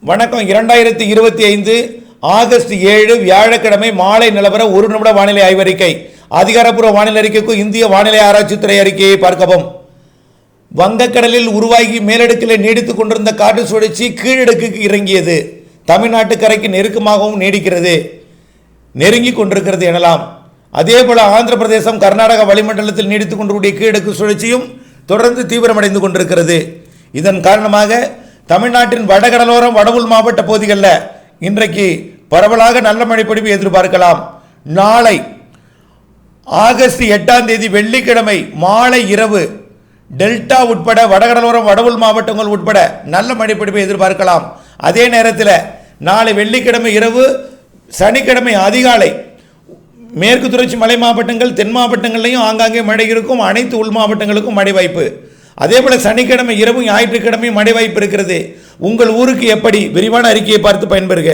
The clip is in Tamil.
வணக்கம். இரண்டாயிரத்தி இருபத்தி ஐந்து ஆகஸ்ட் ஏழு வியாழக்கிழமை மாலை நிலவர ஒரு நிமிட வானிலை ஆய்வறிக்கை. அதிகாரப்பூர்வ வானிலை அறிக்கைக்கு இந்திய வானிலை ஆராய்ச்சித்துறை அறிக்கையை பார்க்கவும். வங்கக்கடலில் உருவாகி மேலடுக்கில் நீடித்துக் கொண்டிருந்த காற்று சுழற்சி கீழடுக்குக்கு இறங்கியது. தமிழ்நாட்டு கரைக்கு நெருக்கமாகவும் நீடிக்கிறது. நெருங்கி கொண்டிருக்கிறது எனலாம். அதேபோல ஆந்திர பிரதேசம் கர்நாடக வளிமண்டலத்தில் நீடித்துக் கொண்டிருக்கூடிய கீழடுக்கு சுழற்சியும் தொடர்ந்து தீவிரமடைந்து கொண்டிருக்கிறது. இதன் காரணமாக தமிழ்நாட்டின் வடகடலோரம் வடவுள் மாவட்ட பகுதிகளில் இன்றைக்கு பரவலாக நல்ல மழை பொழிவு எதிர்பார்க்கலாம். நாளை ஆகஸ்ட் எட்டாம் தேதி வெள்ளிக்கிழமை மாலை இரவு டெல்டா உட்பட வடகடலோரம் வடவுள் மாவட்டங்கள் உட்பட நல்ல மழைப்பிடிப்பை எதிர்பார்க்கலாம். அதே நேரத்தில் நாளை வெள்ளிக்கிழமை இரவு சனிக்கிழமை அதிகாலை மேற்கு தொடர்ச்சி மலை மாவட்டங்கள் தென் மாவட்டங்கள்லையும் ஆங்காங்கே மழை இருக்கும். அனைத்து உள் மாவட்டங்களுக்கும் மழை வாய்ப்பு. அதே போல் சனிக்கிழமை இரவும் ஞாயிற்றுக்கிழமை மழை வாய்ப்பு இருக்கிறது. உங்கள் ஊருக்கு எப்படி? விரிவான அறிக்கையை பார்த்து பயன்பெறுக.